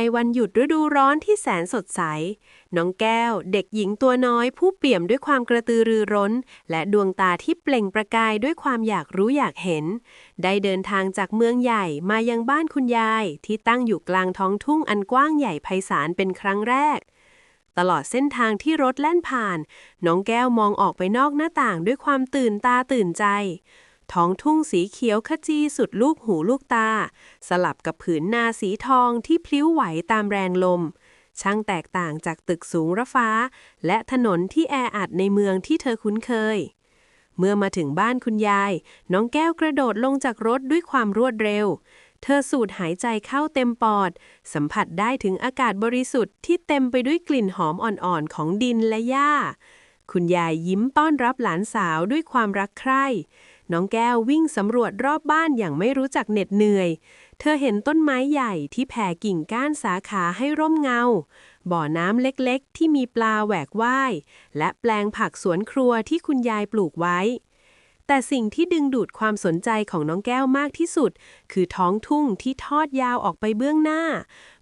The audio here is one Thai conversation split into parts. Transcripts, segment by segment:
ในวันหยุดฤดูร้อนที่แสนสดใส น้องแก้ว เด็กหญิงตัวน้อย ผู้เปี่ยมด้วยความกระตือรือร้น และดวงตาที่เปล่งประกายด้วยความอยากรู้อยากเห็น ได้เดินทางจากเมืองใหญ่มายังบ้านคุณยาย ที่ตั้งอยู่กลางท้องทุ่งอันกว้างใหญ่ไพศาลเป็นครั้งแรก ตลอดเส้นทางที่รถแล่นผ่าน น้องแก้วมองออกไปนอกหน้าต่างด้วยความตื่นตาตื่นใจ ท้องทุ่งสีเขียวขจีสุดลูกหูลูกตา สลับกับผืนนาสีทองที่พลิ้วไหวตามแรงลม ช่างแตกต่างจากตึกสูงระฟ้า และถนนที่แออัดในเมืองที่เธอคุ้นเคย เมื่อมาถึงบ้านคุณยาย น้องแก้วกระโดดลงจากรถด้วยความรวดเร็ว เธอสูดหายใจเข้าเต็มปอด สัมผัสได้ถึงอากาศบริสุทธิ์ที่เต็มไปด้วยกลิ่นหอมอ่อนๆของดินและหญ้า คุณยายยิ้มต้อนรับหลานสาวด้วยความรักใคร่ น้องแก้ววิ่งสำรวจรอบบ้านอย่างไม่รู้จักเหน็ดเหนื่อย เธอเห็นต้นไม้ใหญ่ที่แผ่กิ่งก้านสาขาให้ร่มเงา บ่อน้ำเล็กๆ ที่มีปลาแหวกว่าย และแปลงผักสวนครัวที่คุณยายปลูกไว้ แต่สิ่งที่ดึงดูดความสนใจของน้องแก้วมากที่สุด คือท้องทุ่งที่ทอดยาวออกไปเบื้องหน้า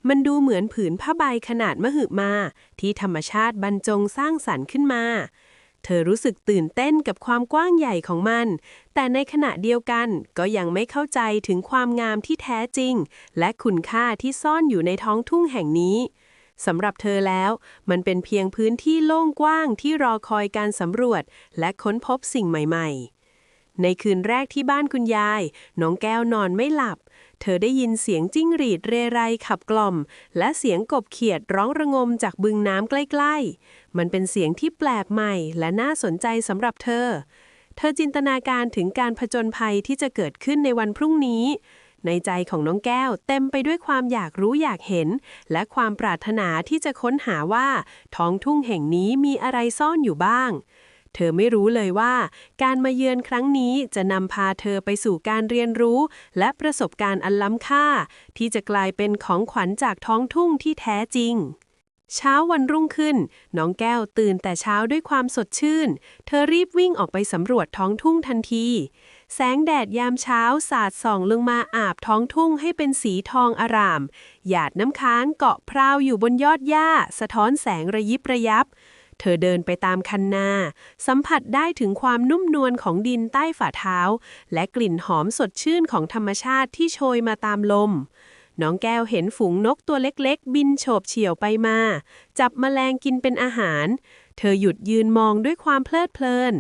มันดูเหมือนผืนผ้าใบขนาดมหึมา ที่ธรรมชาติบรรจงสร้างสรรค์ขึ้นมา เธอรู้สึกตื่นเต้นกับความกว้างใหญ่ของมัน แต่ในขณะเดียวกันก็ยังไม่เข้าใจถึงความงามที่แท้จริง และคุณค่าที่ซ่อนอยู่ในท้องทุ่งแห่งนี้สำหรับเธอแล้ว มันเป็นเพียงพื้นที่โล่งกว้างที่รอคอยการสำรวจ และค้นพบสิ่งใหม่ ๆ ในคืนแรกที่บ้านคุณยาย น้องแก้วนอนไม่หลับ เธอได้ยินเสียงจิ้งหรีดเรไรขับกล่อม และเสียงกบเขียดร้องระงมจากบึงน้ำใกล้ๆ มันเป็นเสียงที่แปลกใหม่และน่าสนใจสำหรับเธอ เธอจินตนาการถึงการผจญภัยที่จะเกิดขึ้นในวันพรุ่งนี้ ในใจของน้องแก้วเต็มไปด้วยความอยากรู้อยากเห็น และความปรารถนาที่จะค้นหาว่า ท้องทุ่งแห่งนี้มีอะไรซ่อนอยู่บ้าง เธอไม่รู้เลยว่า การมาเยือนครั้งนี้จะนำพาเธอไปสู่การเรียนรู้ และประสบการณ์อันล้ำค่า ที่จะกลายเป็นของขวัญจากท้องทุ่งที่แท้จริงเช้าวันรุ่งขึ้น น้องแก้วตื่นแต่เช้าด้วยความสดชื่น เธอรีบวิ่งออกไปสำรวจท้องทุ่งทันที แสงแดดยามเช้าสาดส่องลงมาอาบท้องทุ่งให้เป็นสีทองอาราม หยาดน้ำค้างเกาะพราวอยู่บนยอดหญ้า สะท้อนแสงระยิบระยับ เธอเดินไปตามคันนา สัมผัสได้ถึงความนุ่มนวลของดินใต้ฝ่าเท้า และกลิ่นหอมสดชื่นของธรรมชาติที่โชยมาตามลม น้องแก้วเห็นฝูงนกตัวเล็กๆ บินโฉบเฉี่ยวไปมา จับแมลงกินเป็นอาหาร เธอหยุดยืนมองด้วยความเพลิดเพลิน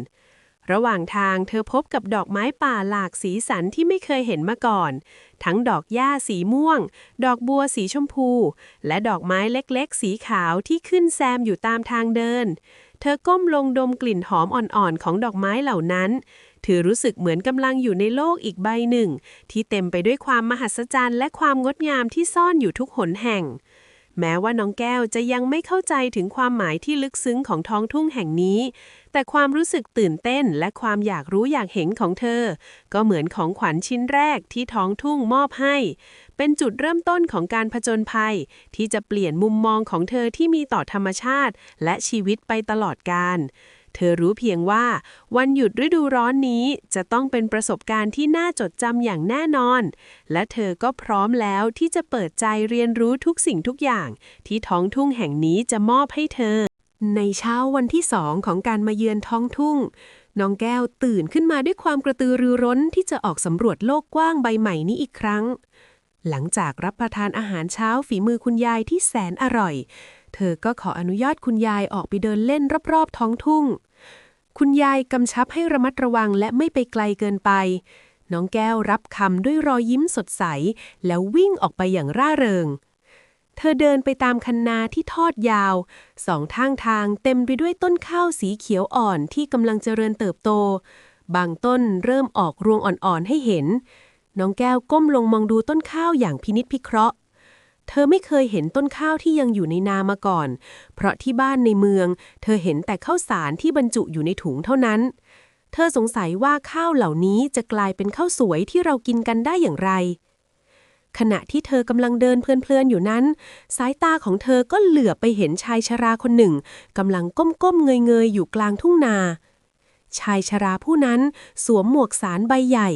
ระหว่างทางเธอพบกับดอกไม้ป่าหลากสีสันที่ไม่เคยเห็นมาก่อน ทั้งดอกหญ้าสีม่วง ดอกบัวสีชมพู และดอกไม้เล็กๆ สีขาวที่ขึ้นแซมอยู่ตามทางเดิน เธอก้มลงดมกลิ่นหอมอ่อนๆ ของดอกไม้เหล่านั้นถือรู้สึกเหมือนกำลังอยู่ในโลกอีกใบหนึ่ง ที่เต็มไปด้วยความมหัศจรรย์และความงดงามที่ซ่อนอยู่ทุกหนแห่ง แม้ว่าน้องแก้วจะยังไม่เข้าใจถึงความหมายที่ลึกซึ้งของท้องทุ่งแห่งนี้ แต่ความรู้สึกตื่นเต้นและความอยากรู้อยากเห็นของเธอ ก็เหมือนของขวัญชิ้นแรกที่ท้องทุ่งมอบให้ เป็นจุดเริ่มต้นของการผจญภัย ที่จะเปลี่ยนมุมมองของเธอที่มีต่อธรรมชาติ และชีวิตไปตลอดกาล เธอรู้เพียงว่า วันหยุดฤดูร้อนนี้จะต้องเป็นประสบการณ์ที่น่าจดจำอย่างแน่นอน และเธอก็พร้อมแล้วที่จะเปิดใจเรียนรู้ทุกสิ่งทุกอย่าง ที่ท้องทุ่งแห่งนี้จะมอบให้เธอ ในเช้าวันที่สองของการมาเยือนท้องทุ่งน้องแก้วตื่นขึ้นมาด้วยความกระตือรือร้นที่จะออกสำรวจโลกกว้างใบใหม่นี้อีกครั้ง หลังจากรับประทานอาหารเช้าฝีมือคุณยายที่แสนอร่อย เธอก็ขออนุญาตคุณยายออกไปเดินเล่นรอบๆท้องทุ่ง คุณยายกำชับให้ระมัดระวังและไม่ไปไกลเกินไป น้องแก้วรับคำด้วยรอยยิ้มสดใส แล้ววิ่งออกไปอย่างร่าเริง เธอเดินไปตามคันนาที่ทอดยาว สองทางทางเต็มไปด้วยต้นข้าวสีเขียวอ่อนที่กำลังเจริญเติบโต บางต้นเริ่มออกรวงอ่อนๆให้เห็น น้องแก้วก้มลงมองดูต้นข้าวอย่างพินิจพิเคราะห์ เธอไม่เคยเห็นต้นข้าวที่ยังอยู่ในนามาก่อน เพราะที่บ้านในเมือง เธอเห็นแต่ข้าวสารที่บรรจุอยู่ในถุงเท่านั้น เธอสงสัยว่าข้าวเหล่านี้จะกลายเป็นข้าวสวยที่เรากินกันได้อย่างไร ขณะที่เธอกำลังเดินเพลินๆอยู่นั้น สายตาของเธอก็เหลือบไปเห็นชายชราคนหนึ่งกำลังก้มๆเงยๆอยู่กลางทุ่งนาชายชราผู้นั้นสวมหมวกสารใบใหญ่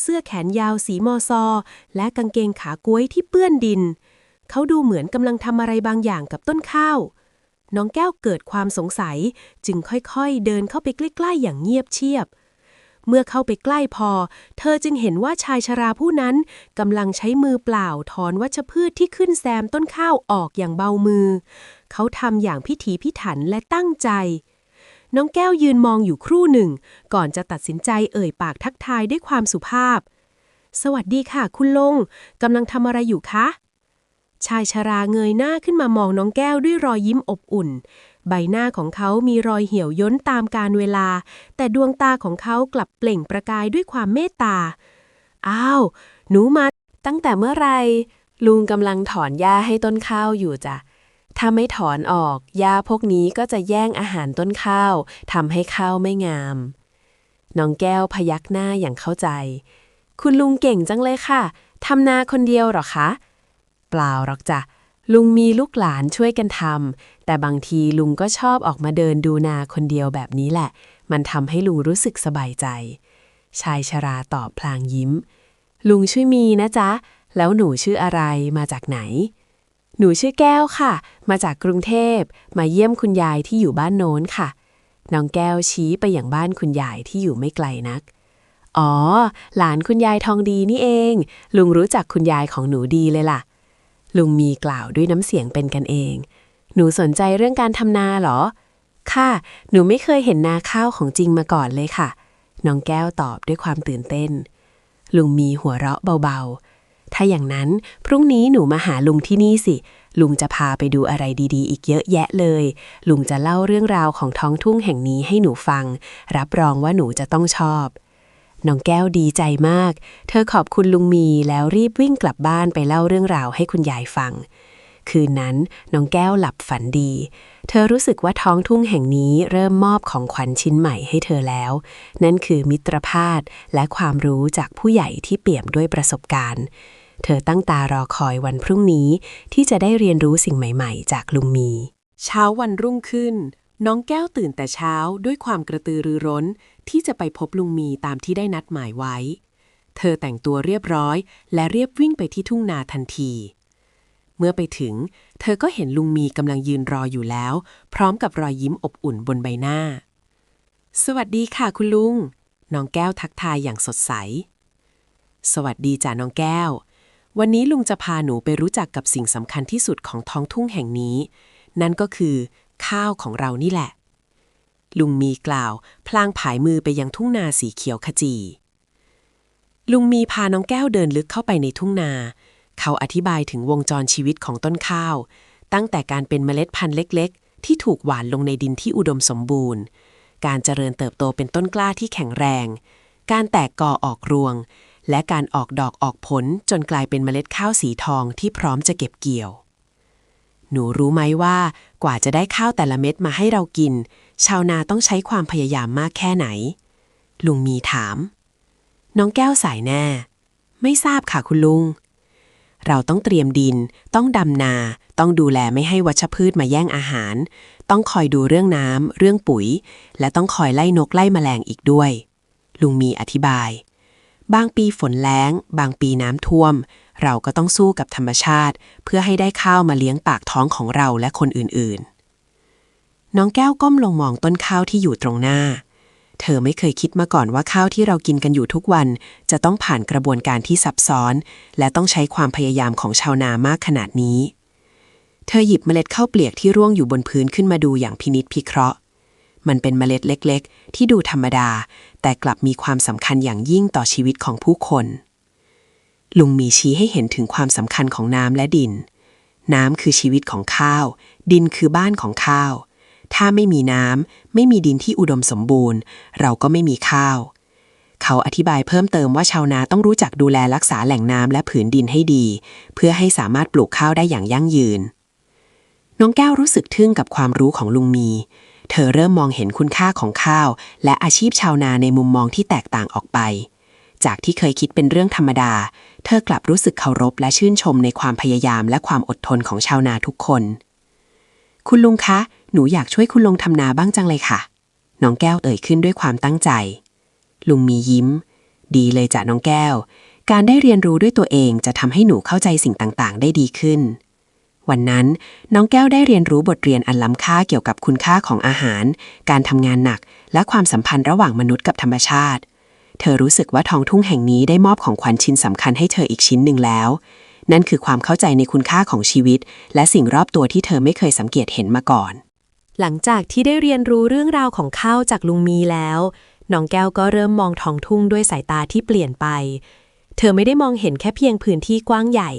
เสื้อแขนยาวสีมอซอ และกางเกงขาก้วยที่เปื้อนดิน เขาดูเหมือนกำลังทำอะไรบางอย่างกับต้นข้าว น้องแก้วเกิดความสงสัยจึงค่อยๆ เดินเข้าไปใกล้ๆ อย่างเงียบเชียบ เมื่อเข้าไปใกล้พอ เธอจึงเห็นว่าชายชราผู้นั้นกำลังใช้มือเปล่าถอนวัชพืชที่ขึ้นแซมต้นข้าวออกอย่างเบามือ เขาทำอย่างพิถีพิถันและตั้งใจน้องแก้วยืนมองอยู่ครู่หนึ่ง ก่อนจะตัดสินใจเอ่ยปากทักทายด้วยความสุภาพ สวัสดีค่ะ คุณลุงกำลังทำอะไรอยู่คะ ชายชราเงยหน้าขึ้นมามองน้องแก้วด้วยรอยยิ้มอบอุ่น ใบหน้าของเขามีรอยเหี่ยวย่นตามกาลเวลา แต่ดวงตาของเขากลับเปล่งประกายด้วยความเมตตา อ้าว หนูมาตั้งแต่เมื่อไหรลุงกำลังถอนหญ้าให้ต้นข้าวอยู่จ้ะ ถ้าไม่ถอนออกหญ้าพวกนี้ก็จะแย่งอาหารต้นข้าวทำให้ข้าวไม่งาม น้องแก้วพยักหน้าอย่างเข้าใจ คุณลุงเก่งจังเลยค่ะทำนาคนเดียวหรอคะ ปล่าหรอกจ้ะลุงมีลูกหลานช่วยกันทำแต่บางทีลุงก็ชอบออกมาเดินดูนาคนเดียวแบบนี้แหละ มันทำให้ลุงรู้สึกสบายใจ ชายชราตอบพลางยิ้ม ลุงชื่อมีนะจ๊ะ แล้วหนูชื่ออะไรมาจากไหน หนูชื่อแก้วค่ะ มาจากกรุงเทพ มาเยี่ยมคุณยายที่อยู่บ้านโน้นค่ะ น้องแก้วชี้ไปอย่างบ้านคุณยายที่อยู่ไม่ไกลนัก อ๋อ หลานคุณยายทองดีนี่เอง ลุงรู้จักคุณยายของหนูดีเลยล่ะ ลุงมีกล่าวด้วยน้ำเสียงเป็นกันเอง หนูสนใจเรื่องการทำนาเหรอ ค่ะ หนูไม่เคยเห็นนาข้าวของจริงมาก่อนเลยค่ะ น้องแก้วตอบด้วยความตื่นเต้น ลุงมีหัวเราะเบาๆ ถ้าอย่างนั้นพรุ่งนี้หนูมาหาลุงที่นี่สิ ลุงจะพาไปดูอะไรดีๆ อีกเยอะแยะเลย ลุงจะเล่าเรื่องราวของท้องทุ่งแห่งนี้ให้หนูฟัง รับรองว่าหนูจะต้องชอบ น้องแก้วดีใจมาก เธอขอบคุณลุงมีแล้วรีบวิ่งกลับบ้านไปเล่าเรื่องราวให้คุณยายฟัง คืนนั้นน้องแก้วหลับฝันดี เธอรู้สึกว่าท้องทุ่งแห่งนี้เริ่มมอบของขวัญชิ้นใหม่ให้เธอแล้ว นั่นคือมิตรภาพและความรู้จากผู้ใหญ่ที่เปี่ยมด้วยประสบการณ์ เธอตั้งตารอคอยวันพรุ่งนี้ที่จะได้เรียนรู้สิ่งใหม่ ๆ จากลุงมี เช้าวันรุ่งขึ้น น้องแก้วตื่นแต่เช้าด้วยความกระตือรือร้น ที่จะไปพบลุงมีตามที่ได้นัดหมายไว้ เธอแต่งตัวเรียบร้อย และเรียบวิ่งไปที่ทุ่งนาทันที เมื่อไปถึง เธอก็เห็นลุงมีกำลังยืนรออยู่แล้ว พร้อมกับรอยยิ้มอบอุ่นบนใบหน้า สวัสดีค่ะคุณลุง น้องแก้วทักทายอย่างสดใส สวัสดีจ้าน้องแก้ว วันนี้ลุงจะพาหนูไปรู้จักกับสิ่งสำคัญที่สุดของท้องทุ่งแห่งนี้ นั่นก็คือ ข้าวของเรานี่แหละ ลุงมีกล่าว พลางผายมือไปยังทุ่งนาสีเขียวขจี ลุงมีพาน้องแก้วเดินลึกเข้าไปในทุ่งนา เขาอธิบายถึงวงจรชีวิตของต้นข้าว ตั้งแต่การเป็นเมล็ดพันธุ์เล็ก ๆ ที่ถูกหว่านลงในดินที่อุดมสมบูรณ์ การเจริญเติบโตเป็นต้นกล้าที่แข็งแรง การแตกก่อออกรวง และการออกดอกออกผลจนกลายเป็นเมล็ดข้าวสีทองที่พร้อมจะเก็บเกี่ยว หนูรู้ไหมว่ากว่าจะได้ข้าวแต่ละเม็ดมาให้เรากิน ชาวนาต้องใช้ความพยายามมากแค่ไหน ลุงมีถาม น้องแก้วสายแน่ ไม่ทราบค่ะคุณลุง เราต้องเตรียมดิน ต้องดำนา ต้องดูแลไม่ให้วัชพืชมาแย่งอาหาร ต้องคอยดูเรื่องน้ำเรื่องปุ๋ย และต้องคอยไล่นกไล่แมลงอีกด้วย ลุงมีอธิบาย บางปีฝนแล้ง บางปีน้ำท่วม เราก็ต้องสู้กับธรรมชาติ เพื่อให้ได้ข้าวมาเลี้ยงปากท้องของเราและคนอื่นๆ น้องแก้วก้มลงมองต้นข้าวที่อยู่ตรงหน้า เธอไม่เคยคิดมาก่อนว่าข้าวที่เรากินกันอยู่ทุกวัน จะต้องผ่านกระบวนการที่ซับซ้อน และต้องใช้ความพยายามของชาวนามากขนาดนี้ เธอหยิบเมล็ดข้าวเปลียกที่ร่วงอยู่บนพื้นขึ้นมาดูอย่างพินิษพิเคราะห์มันเป็นเมล็ดเล็ก ๆ ที่ดูธรรมดา แต่กลับมีความสำคัญอย่างยิ่งต่อชีวิตของผู้คน ลุงมีชี้ให้เห็นถึงความสำคัญของน้ำและดิน น้ำคือชีวิตของข้าว ดินคือบ้านของข้าว ถ้าไม่มีน้ำไม่มีดินที่อุดมสมบูรณ์ เราก็ไม่มีข้าว เขาอธิบายเพิ่มเติมว่าชาวนาต้องรู้จักดูแลรักษาแหล่งน้ำและผืนดินให้ดี เพื่อให้สามารถปลูกข้าวได้อย่างยั่งยืน น้องแก้วรู้สึกทึ่งกับความรู้ของลุงมี เธอเริ่มมองเห็นคุณค่าของข้าว และอาชีพชาวนาในมุมมองที่แตกต่างออกไป จากที่เคยคิดเป็นเรื่องธรรมดา เธอกลับรู้สึกเคารพและชื่นชมในความพยายามและความอดทนของชาวนาทุกคน คุณลุงคะ หนูอยากช่วยคุณลุงทำนาบ้างจังเลยค่ะ น้องแก้วเอ่ยขึ้นด้วยความตั้งใจ ลุงมียิ้ม ดีเลยจ้ะน้องแก้ว การได้เรียนรู้ด้วยตัวเองจะทำให้หนูเข้าใจสิ่งต่างๆ ได้ดีขึ้น วันนั้นน้องแก้วได้เรียนรู้บทเรียนอันล้ำค่าเกี่ยวกับคุณค่าของอาหาร การทำงานหนัก และความสัมพันธ์ระหว่างมนุษย์กับธรรมชาติ เธอรู้สึกว่าทองทุ่งแห่งนี้ได้มอบของขวัญชิ้นสำคัญให้เธออีกชิ้นหนึ่งแล้ว นั่นคือความเข้าใจในคุณค่าของชีวิต และสิ่งรอบตัวที่เธอไม่เคยสังเกตเห็นมาก่อน หลังจากที่ได้เรียนรู้เรื่องราวของข้าวจากลุงมีแล้วน้องแก้วก็เริ่มมองทองทุ่งด้วยสายตาที่เปลี่ยนไป เธอไม่ได้มองเห็นแค่เพียงพื้นที่กว้างใหญ่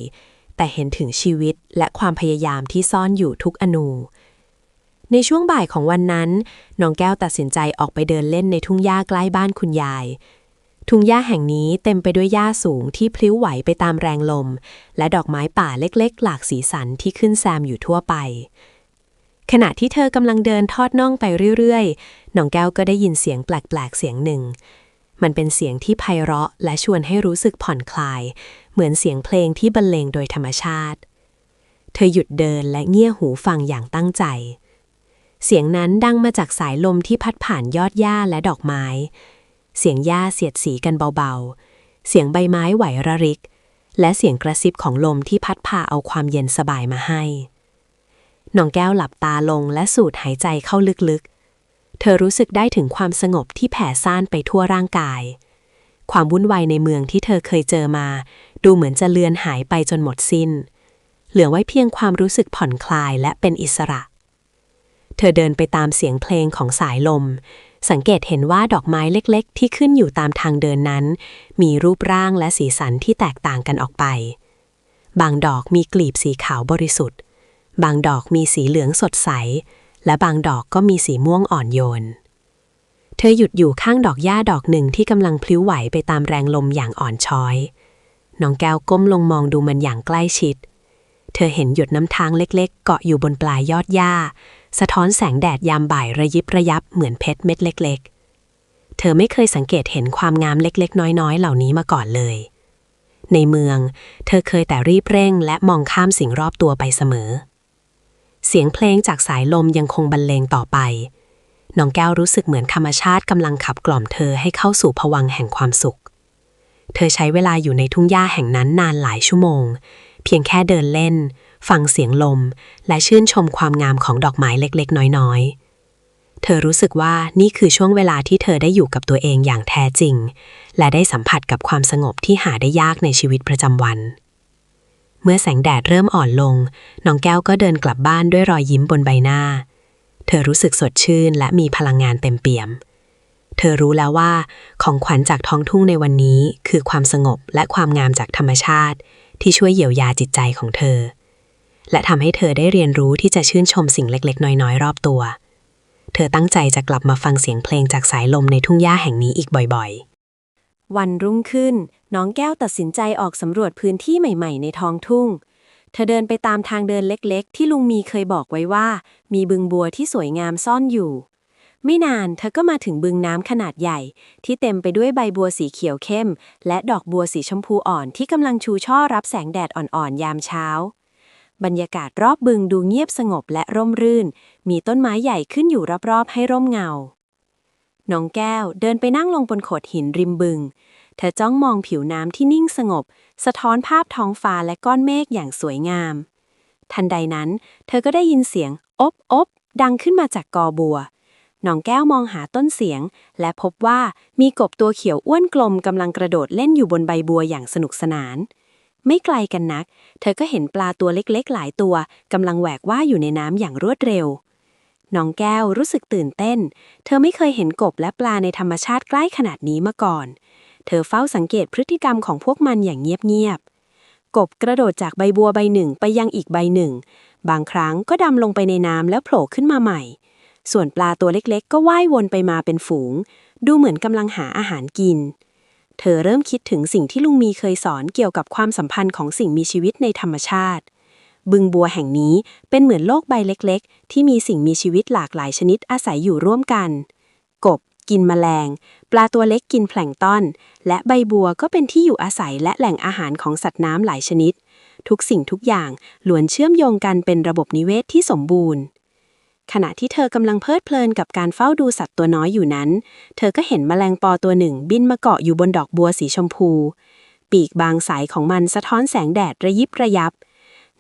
แต่เห็นถึงชีวิตและความพยายามที่ซ่อนอยู่ทุกอนูในช่วงบ่ายของวันนั้น น้องแก้วตัดสินใจออกไปเดินเล่นในทุ่งหญ้าใกล้บ้านคุณยาย ทุ่งหญ้าแห่งนี้เต็มไปด้วยหญ้าสูงที่พลิ้วไหวไปตามแรงลม และดอกไม้ป่าเล็กๆ หลากสีสันที่ขึ้นแซมอยู่ทั่วไป ขณะที่เธอกำลังเดินทอดน่องไปเรื่อยๆน้องแก้วก็ได้ยินเสียงแปลกๆเสียงหนึ่ง มันเป็นเสียงที่ไพเราะและชวนให้รู้สึกผ่อนคลาย เหมือนเสียงเพลงที่บรรเลงโดยธรรมชาติ เธอหยุดเดินและเงี่ยหูฟังอย่างตั้งใจ เสียงนั้นดังมาจากสายลมที่พัดผ่านยอดหญ้าและดอกไม้ เสียงหญ้าเสียดสีกันเบาๆ เสียงใบไม้ไหวระริก และเสียงกระซิบของลมที่พัดพาเอาความเย็นสบายมาให้น้องแก้วหลับตาลงและสูดหายใจเข้าลึกๆ เธอรู้สึกได้ถึงความสงบที่แผ่ซ่านไปทั่วร่างกาย ความวุ่นวายในเมืองที่เธอเคยเจอมา ดูเหมือนจะเลือนหายไปจนหมดสิ้น เหลือไว้เพียงความรู้สึกผ่อนคลายและเป็นอิสระ เธอเดินไปตามเสียงเพลงของสายลม สังเกตเห็นว่าดอกไม้เล็กๆ ที่ขึ้นอยู่ตามทางเดินนั้น มีรูปร่างและสีสันที่แตกต่างกันออกไป บางดอกมีกลีบสีขาวบริสุทธิ์ บางดอกมีสีเหลืองสดใส และบางดอกก็มีสีม่วงอ่อนโยน เธอหยุดอยู่ข้างดอกหญ้าดอกหนึ่งที่กำลังพลิ้วไหวไปตามแรงลมอย่างอ่อนช้อย น้องแก้วก้มลงมองดูมันอย่างใกล้ชิด เธอเห็นหยดน้ำทางเล็กๆ เกาะอยู่บนปลายยอดหญ้า สะท้อนแสงแดดยามบ่ายระยิบระยับเหมือนเพชรเม็ดเล็ก ๆ เธอไม่เคยสังเกตเห็นความงามเล็ก ๆ น้อย ๆ เหล่านี้มาก่อนเลย ในเมือง เธอเคยแต่รีบเร่ง และมองข้ามสิ่งรอบตัวไปเสมอ เสียงเพลงจากสายลมยังคงบรรเลงต่อไป น้องแก้วรู้สึกเหมือนธรรมชาติกำลังขับกล่อมเธอให้เข้าสู่ภวังแห่งความสุข เธอใช้เวลาอยู่ในทุ่งหญ้าแห่งนั้นนานหลายชั่วโมง เพียงแค่เดินเล่น ฟังเสียงลม และชื่นชมความงามของดอกไม้เล็กๆ น้อยๆ เธอรู้สึกว่านี่คือช่วงเวลาที่เธอได้อยู่กับตัวเองอย่างแท้จริง และได้สัมผัสกับความสงบที่หาได้ยากในชีวิตประจำวัน เมื่อแสงแดดเริ่มอ่อนลง น้องแก้วก็เดินกลับบ้านด้วยรอยยิ้มบนใบหน้า เธอรู้สึกสดชื่นและมีพลังงานเต็มเปี่ยมเธอรู้แล้วว่าของขวัญจากท้องทุ่งในวันนี้คือความสงบและความงามจากธรรมชาติ ที่ช่วยเยียวยาจิตใจของเธอ และทำให้เธอได้เรียนรู้ที่จะชื่นชมสิ่งเล็กๆ น้อยๆ รอบตัว เธอตั้งใจจะกลับมาฟังเสียงเพลงจากสายลมในทุ่งหญ้าแห่งนี้อีกบ่อยๆ วันรุ่งขึ้น น้องแก้วตัดสินใจออกสำรวจพื้นที่ใหม่ ๆ ในท้องทุ่ง เธอเดินไปตามทางเดินเล็กๆ ที่ลุงมีเคยบอกไว้ว่า มีบึงบัวที่สวยงามซ่อนอยู่ ไม่นานเธอก็มาถึงบึงน้ำขนาดใหญ่ ที่เต็มไปด้วยใบบัวสีเขียวเข้ม และดอกบัวสีชมพูอ่อนที่กำลังชูช่อรับแสงแดดอ่อนๆยามเช้า บรรยากาศรอบบึงดูเงียบสงบและร่มรื่น มีต้นไม้ใหญ่ขึ้นอยู่รอบๆ ให้ร่มเงา น้องแก้วเดินไปนั่งลงบนโขดหินริมบึง เธอจ้องมองผิวน้ำที่นิ่งสงบ สะท้อนภาพท้องฟ้าและก้อนเมฆอย่างสวยงาม ทันใดนั้น เธอก็ได้ยินเสียง อบอบดังขึ้นมาจากกอบัว น้องแก้วมองหาต้นเสียง และพบว่ามีกบตัวเขียวอ้วนกลมกำลังกระโดดเล่นอยู่บนใบบัวอย่างสนุกสนาน ไม่ไกลกันนัก เธอก็เห็นปลาตัวเล็กๆ หลายตัวกำลังแหวกว่ายอยู่ในน้ำอย่างรวดเร็ว น้องแก้วรู้สึกตื่นเต้น เธอไม่เคยเห็นกบและปลาในธรรมชาติใกล้ขนาดนี้มาก่อน เธอเฝ้าสังเกตพฤติกรรมของพวกมันอย่างเงียบๆ กบกระโดดจากใบบัวใบหนึ่งไปยังอีกใบหนึ่ง บางครั้งก็ดำลงไปในน้ำแล้วโผล่ขึ้นมาใหม่ ส่วนปลาตัวเล็กๆ ก็ว่ายวนไปมาเป็นฝูง ดูเหมือนกำลังหาอาหารกิน เธอเริ่มคิดถึงสิ่งที่ลุงมีเคยสอนเกี่ยวกับความสัมพันธ์ของสิ่งมีชีวิตในธรรมชาติ บึงบัวแห่งนี้เป็นเหมือนโลกใบเล็กๆ ที่มีสิ่งมีชีวิตหลากหลายชนิดอาศัยอยู่ร่วมกัน กบ กินแมลง ปลาตัวเล็กกินแพลงตอนและใบบัวก็เป็นที่อยู่อาศัยและแหล่งอาหารของสัตว์น้ำหลายชนิด ทุกสิ่งทุกอย่างล้วนเชื่อมโยงกันเป็นระบบนิเวศที่สมบูรณ์ ขณะที่เธอกำลังเพลิดเพลินกับการเฝ้าดูสัตว์ตัวน้อยอยู่นั้น เธอก็เห็นแมลงปอตัวหนึ่งบินมาเกาะอยู่บนดอกบัวสีชมพู ปีกบางสายของมันสะท้อนแสงแดดระยิบระยับ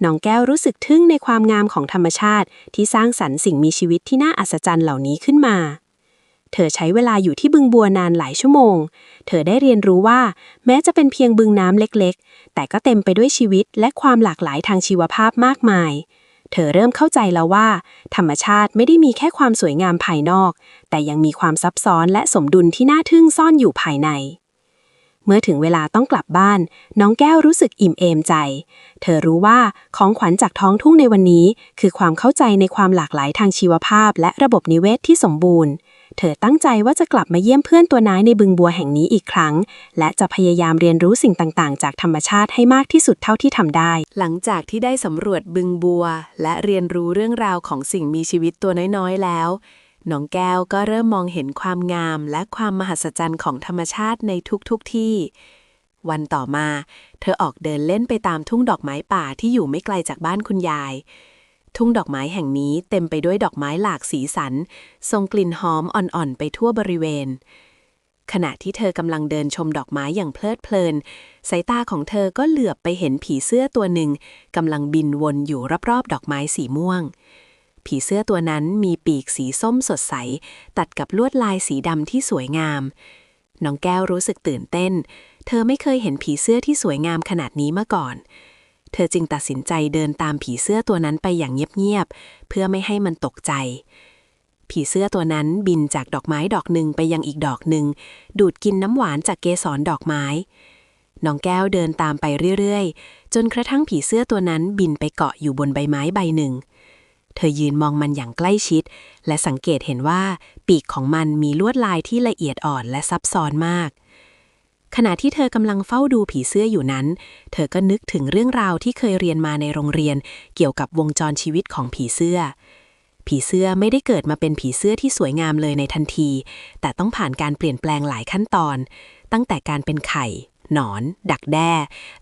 น้องแก้วรู้สึกทึ่งในความงามของธรรมชาติที่สร้างสรรค์สิ่งมีชีวิตที่น่าอัศจรรย์เหล่านี้ขึ้นมา เธอใช้เวลาอยู่ที่บึงบัวนานหลายชั่วโมง เธอได้เรียนรู้ว่า แม้จะเป็นเพียงบึงน้ำเล็กๆ แต่ก็เต็มไปด้วยชีวิตและความหลากหลายทางชีวภาพมากมาย เธอเริ่มเข้าใจแล้วว่า ธรรมชาติไม่ได้มีแค่ความสวยงามภายนอก แต่ยังมีความซับซ้อนและสมดุลที่น่าทึ่งซ่อนอยู่ภายใน เมื่อถึงเวลาต้องกลับบ้าน น้องแก้วรู้สึกอิ่มเอมใจ เธอรู้ว่าของขวัญจากท้องทุ่งในวันนี้ คือความเข้าใจในความหลากหลายทางชีวภาพ และระบบนิเวศที่สมบูรณ์ เธอตั้งใจว่าจะกลับมาเยี่ยมเพื่อนตัวน้อยในบึงบัวแห่งนี้อีกครั้ง และจะพยายามเรียนรู้สิ่งต่างๆ จากธรรมชาติให้มากที่สุดเท่าที่ทำได้ หลังจากที่ได้สำรวจบึงบัว และเรียนรู้เรื่องราวของสิ่งมีชีวิตตัวน้อยๆแล้วน้องแก้วก็เริ่มมองเห็นความงามและความมหัศจรรย์ของธรรมชาติในทุกๆทที่ วันต่อมา เธอออกเดินเล่นไปตามทุ่งดอกไม้ป่าที่อยู่ไม่ไกลจากบ้านคุณยาย ทุ่งดอกไม้แห่งนี้เต็มไปด้วยดอกไม้หลากสีสันส่งกลิ่นหอมอ่อนๆ ไปทั่วบริเวณ ขณะที่เธอกำลังเดินชมดอกไม้อย่างเพลิดเพลิน สายตาของเธอก็เหลือบไปเห็นผีเสื้อตัวหนึ่งกำลังบินวนอยู่รอบๆ ดอกไม้สีม่วง ผีเสื้อตัวนั้นมีปีกสีส้มสดใส ตัดกับลวดลายสีดำที่สวยงาม น้องแก้วรู้สึกตื่นเต้น เธอไม่เคยเห็นผีเสื้อที่สวยงามขนาดนี้มาก่อนเธอจึงตัดสินใจเดินตามผีเสื้อตัวนั้นไปอย่างเงียบๆ เพื่อไม่ให้มันตกใจ ผีเสื้อตัวนั้นบินจากดอกไม้ดอกหนึ่งไปยังอีกดอกหนึ่ง ดูดกินน้ำหวานจากเกสรดอกไม้น้องแก้วเดินตามไปเรื่อยๆ จนกระทั่งผีเสื้อตัวนั้นบินไปเกาะอยู่บนใบไม้ใบหนึ่ง เธอยืนมองมันอย่างใกล้ชิด และสังเกตเห็นว่าปีกของมันมีลวดลายที่ละเอียดอ่อนและซับซ้อนมาก ขณะที่เธอกำลังเฝ้าดูผีเสื้ออยู่นั้น เธอก็นึกถึงเรื่องราวที่เคยเรียนมาในโรงเรียน เกี่ยวกับวงจรชีวิตของผีเสื้อ ผีเสื้อไม่ได้เกิดมาเป็นผีเสื้อที่สวยงามเลยในทันที แต่ต้องผ่านการเปลี่ยนแปลงหลายขั้นตอน ตั้งแต่การเป็นไข่ หนอน ดักแด้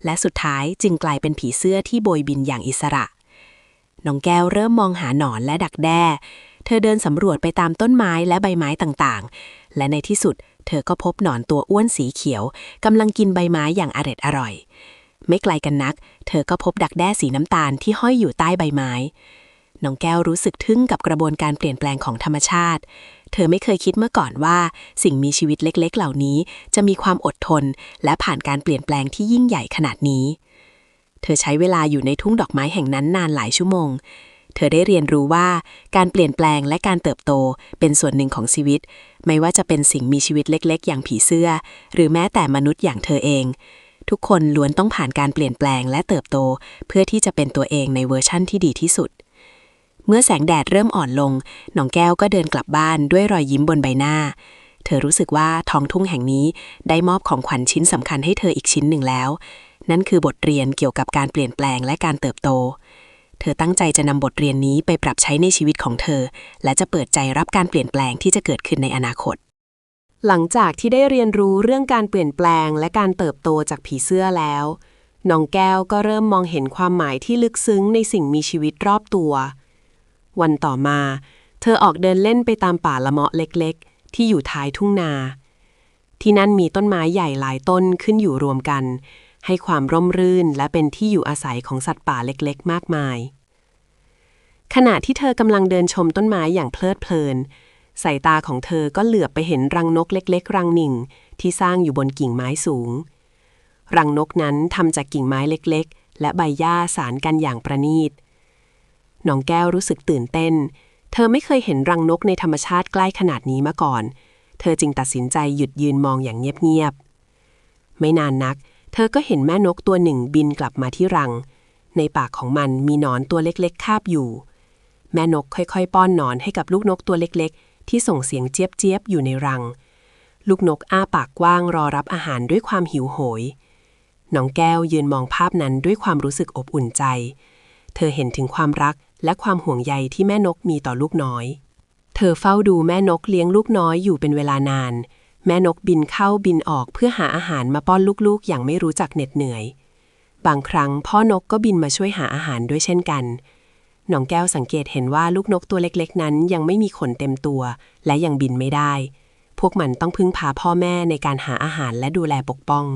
และสุดท้ายจึงกลายเป็นผีเสื้อที่โบยบินอย่างอิสระน้องแก้วเริ่มมองหาหนอนและดักแด้ เธอเดินสำรวจไปตามต้นไม้และใบไม้ต่างๆ และในที่สุด เธอก็พบหนอนตัวอ้วนสีเขียวกำลังกินใบไม้อย่างอร็ดอร่อย ไม่ไกลกันนัก เธอก็พบดักแด้สีน้ำตาลที่ห้อยอยู่ใต้ใบไม้ น้องแก้วรู้สึกทึ่งกับกระบวนการเปลี่ยนแปลงของธรรมชาติ เธอไม่เคยคิดเมื่อก่อนว่า สิ่งมีชีวิตเล็กๆ เหล่านี้ จะมีความอดทน และผ่านการเปลี่ยนแปลงที่ยิ่งใหญ่ขนาดนี้ เธอใช้เวลาอยู่ในทุ่งดอกไม้แห่งนั้นนานหลายชั่วโมง เธอได้เรียนรู้ว่าการเปลี่ยนแปลงและการเติบโตเป็นส่วนหนึ่งของชีวิต ไม่ว่าจะเป็นสิ่งมีชีวิตเล็กๆ อย่างผีเสื้อ หรือแม้แต่มนุษย์อย่างเธอเอง ทุกคนล้วนต้องผ่านการเปลี่ยนแปลงและเติบโต เพื่อที่จะเป็นตัวเองในเวอร์ชั่นที่ดีที่สุด เมื่อแสงแดดเริ่มอ่อนลงน้องแก้วก็เดินกลับบ้านด้วยรอยยิ้มบนใบหน้า เธอรู้สึกว่าท้องทุ่งแห่งนี้ได้มอบของขวัญชิ้นสำคัญให้เธออีกชิ้นหนึ่งแล้ว นั่นคือบทเรียนเกี่ยวกับการเปลี่ยนแปลงและการเติบโต เธอตั้งใจจะนำบทเรียนนี้ไปปรับใช้ในชีวิตของเธอ และจะเปิดใจรับการเปลี่ยนแปลงที่จะเกิดขึ้นในอนาคต หลังจากที่ได้เรียนรู้เรื่องการเปลี่ยนแปลงและการเติบโตจากผีเสื้อแล้วน้องแก้วก็เริ่มมองเห็นความหมายที่ลึกซึ้งในสิ่งมีชีวิตรอบตัว วันต่อมา เธอออกเดินเล่นไปตามป่าละเมาะเล็กๆ ที่อยู่ท้ายทุ่งนา ที่นั่นมีต้นไม้ใหญ่หลายต้นขึ้นอยู่รวมกัน ให้ความร่มรื่นและเป็นที่อยู่อาศัยของสัตว์ป่าเล็กๆ มากมาย ขณะที่เธอกำลังเดินชมต้นไม้อย่างเพลิดเพลิน สายตาของเธอก็เหลือบไปเห็นรังนกเล็ก ๆ รังหนึ่ง ที่สร้างอยู่บนกิ่งไม้สูง รังนกนั้นทำจากกิ่งไม้เล็กๆ และใบหญ้าสารกันอย่างประณีตน้องแก้วรู้สึกตื่นเต้น เธอไม่เคยเห็นรังนกในธรรมชาติใกล้ขนาดนี้มาก่อน เธอจึงตัดสินใจหยุดยืนมองอย่างเงียบๆ ไม่นานนักเธอก็เห็นแม่นกตัวหนึ่งบินกลับมาที่รัง ในปากของมันมีหนอนตัวเล็กๆ คาบอยู่ แม่นกค่อยๆ ป้อนหนอนให้กับลูกนกตัวเล็กๆ ที่ส่งเสียงเจี๊ยบๆอยู่ในรัง ลูกนกอ้าปากกว้างรอรับอาหารด้วยความหิวโหย น้องแก้วยืนมองภาพนั้นด้วยความรู้สึกอบอุ่นใจ เธอเห็นถึงความรักและความห่วงใยที่แม่นกมีต่อลูกน้อย เธอเฝ้าดูแม่นกเลี้ยงลูกน้อยอยู่เป็นเวลานาน แม่นกบินเข้าบินออกเพื่อหาอาหารมาป้อนลูกๆ อย่างไม่รู้จักเหน็ดเหนื่อย บางครั้งพ่อนกก็บินมาช่วยหาอาหารด้วยเช่นกันน้องแก้วสังเกตเห็นว่าลูกนกตัวเล็กๆ นั้นยังไม่มีขนเต็มตัว และยังบินไม่ได้ พวกมันต้องพึ่งพาพ่อแม่ในการหาอาหารและดูแลปกป้อง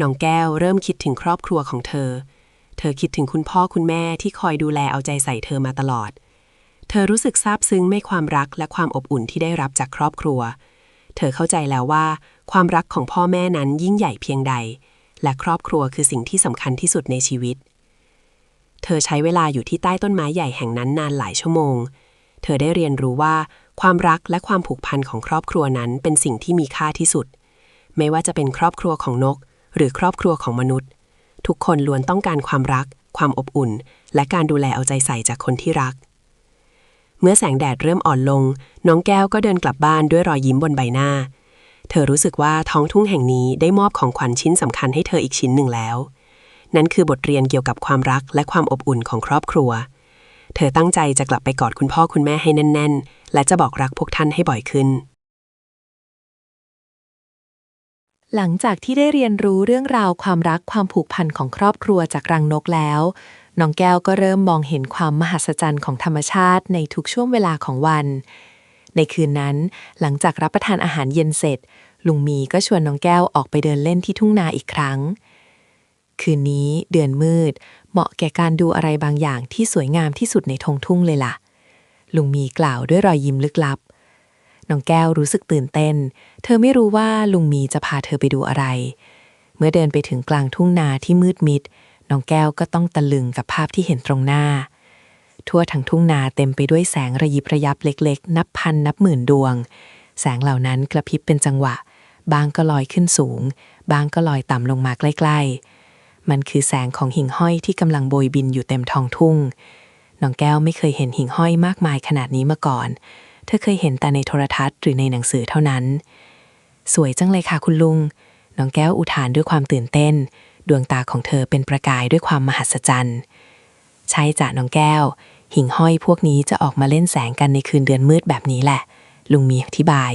น้องแก้วเริ่มคิดถึงครอบครัวของเธอ เธอคิดถึงคุณพ่อคุณแม่ที่คอยดูแลเอาใจใส่เธอมาตลอด เธอรู้สึกซาบซึ้งในความรักและความอบอุ่นที่ได้รับจากครอบครัว เธอเข้าใจแล้วว่า ความรักของพ่อแม่นั้นยิ่งใหญ่เพียงใด และครอบครัวคือสิ่งที่สำคัญที่สุดในชีวิต เธอใช้เวลาอยู่ที่ใต้ต้นไม้ใหญ่แห่งนั้นนานหลายชั่วโมง เธอได้เรียนรู้ว่า ความรักและความผูกพันของครอบครัวนั้นเป็นสิ่งที่มีค่าที่สุด ไม่ว่าจะเป็นครอบครัวของนก หรือครอบครัวของมนุษย์ ทุกคนล้วนต้องการความรัก ความอบอุ่น และการดูแลเอาใจใส่จากคนที่รัก เมื่อแสงแดดเริ่มอ่อนลง น้องแก้วก็เดินกลับบ้านด้วยรอยยิ้มบนใบหน้า เธอรู้สึกว่าท้องทุ่งแห่งนี้ได้มอบของขวัญชิ้นสำคัญให้เธออีกชิ้นหนึ่งแล้ว นั่นคือบทเรียนเกี่ยวกับความรักและความอบอุ่นของครอบครัว เธอตั้งใจจะกลับไปกอดคุณพ่อคุณแม่ให้แน่น ๆ และจะบอกรักพวกท่านให้บ่อยขึ้น หลังจากที่ได้เรียนรู้เรื่องราวความรักความผูกพันของครอบครัวจากรังนกแล้ว น้องแก้วก็เริ่มมองเห็นความมหัศจรรย์ของธรรมชาติในทุกช่วงเวลาของวัน ในคืนนั้น หลังจากรับประทานอาหารเย็นเสร็จ ลุงมีก็ชวนน้องแก้วออกไปเดินเล่นที่ทุ่งนาอีกครั้ง คืนนี้เดือนมืด เหมาะแก่การดูอะไรบางอย่างที่สวยงามที่สุดในทงทุ่งเลยล่ะ ลุงมีกล่าวด้วยรอยยิ้มลึกลับ น้องแก้วรู้สึกตื่นเต้น เธอไม่รู้ว่าลุงมีจะพาเธอไปดูอะไร เมื่อเดินไปถึงกลางทุ่งนาที่มืดมิด น้องแก้วก็ต้องตะลึงกับภาพที่เห็นตรงหน้า ทั่วทั้งทุ่งนาเต็มไปด้วยแสงระยิบระยับเล็กๆ นับพันนับหมื่นดวง แสงเหล่านั้นกระพริบเป็นจังหวะ บางก็ลอยขึ้นสูง บางก็ลอยต่ำลงมาใกล้ๆ มันคือแสงของหิ่งห้อยที่กำลังโบยบินอยู่เต็มท้องทุ่งน้องแก้วไม่เคยเห็นหิ่งห้อยมากมายขนาดนี้มาก่อน เธอเคยเห็นแต่ในโทรทัศน์หรือในหนังสือเท่านั้น สวยจังเลยค่ะคุณลุง น้องแก้วอุทานด้วยความตื่นเต้น ดวงตาของเธอเป็นประกายด้วยความมหัศจรรย์ ใช่จ้ะน้องแก้ว หิ่งห้อยพวกนี้จะออกมาเล่นแสงกันในคืนเดือนมืดแบบนี้แหละ ลุงมีอธิบาย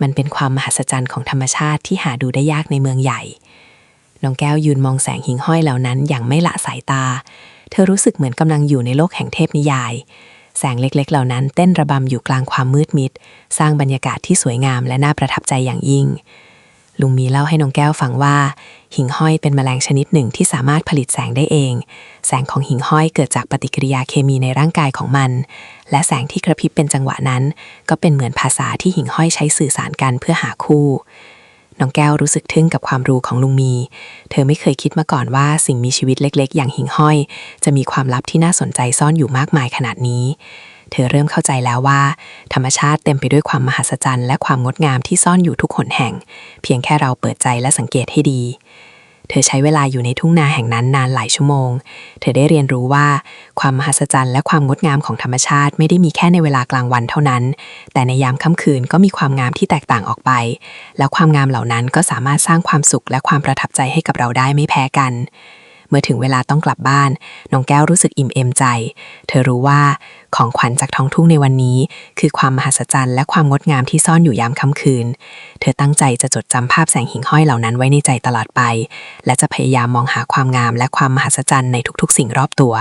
มันเป็นความมหัศจรรย์ของธรรมชาติที่หาดูได้ยากในเมืองใหญ่ น้องแก้วยืนมองแสงหิ่งห้อยเหล่านั้นอย่างไม่ละสายตา เธอรู้สึกเหมือนกำลังอยู่ในโลกแห่งเทพนิยาย แสงเล็กๆ เหล่านั้นเต้นระบำอยู่กลางความมืดมิด สร้างบรรยากาศที่สวยงามและน่าประทับใจอย่างยิ่ง ลุงมีเล่าให้น้องแก้วฟังว่า หิ่งห้อยเป็นแมลงชนิดหนึ่งที่สามารถผลิตแสงได้เอง แสงของหิ่งห้อยเกิดจากปฏิกิริยาเคมีในร่างกายของมัน และแสงที่กระพริบเป็นจังหวะนั้น ก็เป็นเหมือนภาษาที่หิ่งห้อยใช้สื่อสารกันเพื่อหาคู่น้องแก้วรู้สึกทึ่งกับความรู้ของลุงมี เธอไม่เคยคิดมาก่อนว่าสิ่งมีชีวิตเล็ก ๆ อย่างหิ่งห้อย จะมีความลับที่น่าสนใจซ่อนอยู่มากมายขนาดนี้ เธอเริ่มเข้าใจแล้วว่า ธรรมชาติเต็มไปด้วยความมหัศจรรย์และความงดงามที่ซ่อนอยู่ทุกหนแห่ง เพียงแค่เราเปิดใจและสังเกตให้ดี เธอใช้เวลาอยู่ในทุ่งนาแห่งนั้นนานหลายชั่วโมง เธอได้เรียนรู้ว่า ความมหัศจรรย์และความงดงามของธรรมชาติไม่ได้มีแค่ในเวลากลางวันเท่านั้น แต่ในยามค่ำคืนก็มีความงามที่แตกต่างออกไป แล้วความงามเหล่านั้นก็สามารถสร้างความสุขและความประทับใจให้กับเราได้ไม่แพ้กัน มื่อถึงเวลาต้องกลับบ้าน น้องแก้วรู้สึกอิ่มเอมใจ เธอรู้ว่าของขวัญจากท้องทุ่งในวันนี้ คือความมหัศจรรย์และความงดงามที่ซ่อนอยู่ยามค่ำคืน เธอตั้งใจจะจดจำภาพแสงหิ่งห้อยเหล่านั้นไว้ในใจตลอดไป และจะพยายามมองหาความงามและความมหัศจรรย์ในทุกๆ สิ่งรอบตัว